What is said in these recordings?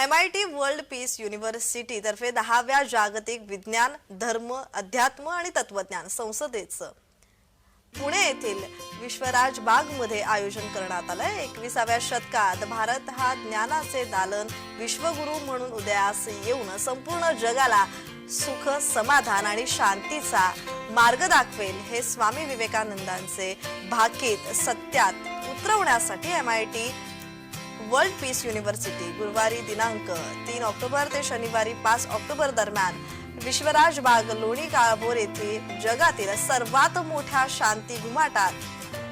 M I T world peace university तर्फे दहाव्या जागतिक विज्ञान धर्म अध्यात्म आणि तत्वज्ञान संसदेचं. पुणे येथील विश्वराज बागमध्ये आयोजन करण्यात आलंय. एकविसाव्या शतकात भारत हा ज्ञानाचे दालन विश्वगुरु म्हणून उदयास येऊन संपूर्ण जगाला सुख समाधान आणि शांतीचा मार्ग दाखवेल हे स्वामी विवेकानंदांचे भाकीत सत्यात उतरवण्यासाठी M I T world peace university गुरुवारी दिनांक तीन ऑक्टोबर ते शनिवारी पाच ऑक्टोबर दरम्यान विश्वराज बाग लोणी काळभोर येथे जगातील सर्वात मोठ्या शांती घुमाटात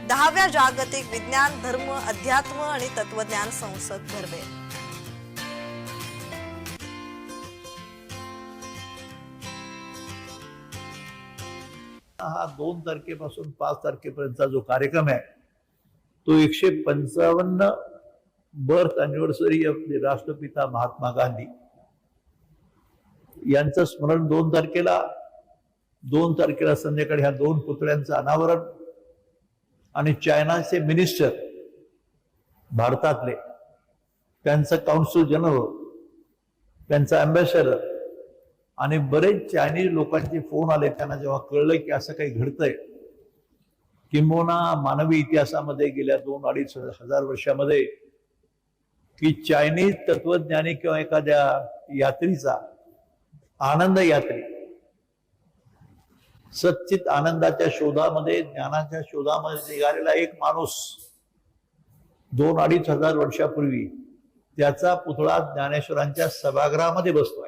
दहाव्या जागतिक विज्ञान धर्म अध्यात्म आणि तत्वज्ञान संसद भरवेल हा दोन तारखेपासून पाच तारखेपर्यंतचा जो कार्यक्रम आहे तो एकशे पंचावन्न बर्थ अॅनिव्हर्सरी आपले राष्ट्रपिता महात्मा गांधी यांचं स्मरण दोन तारखेला दोन तारखेला संध्याकाळी ह्या दोन पुतळ्यांचं अनावरण आणि चायनाचे मिनिस्टर भारतातले त्यांचं काउन्सिल जनरल त्यांचा अँबॅसेडर आणि बरेच चायनीज लोकांचे फोन आले त्यांना जेव्हा कळलं की असं काही घडतंय. किंबहुना मानवी इतिहासामध्ये गेल्या दोन अडीच हजार वर्षामध्ये की चायनीज तत्वज्ञानी किंवा एखाद्या यात्रीचा आनंद यात्री सच्चित आनंदाच्या शोधामध्ये ज्ञानाच्या शोधामध्ये निघालेला एक माणूस दोन अडीच हजार वर्षापूर्वी त्याचा पुतळा ज्ञानेश्वरांच्या सभागृहामध्ये बसतोय.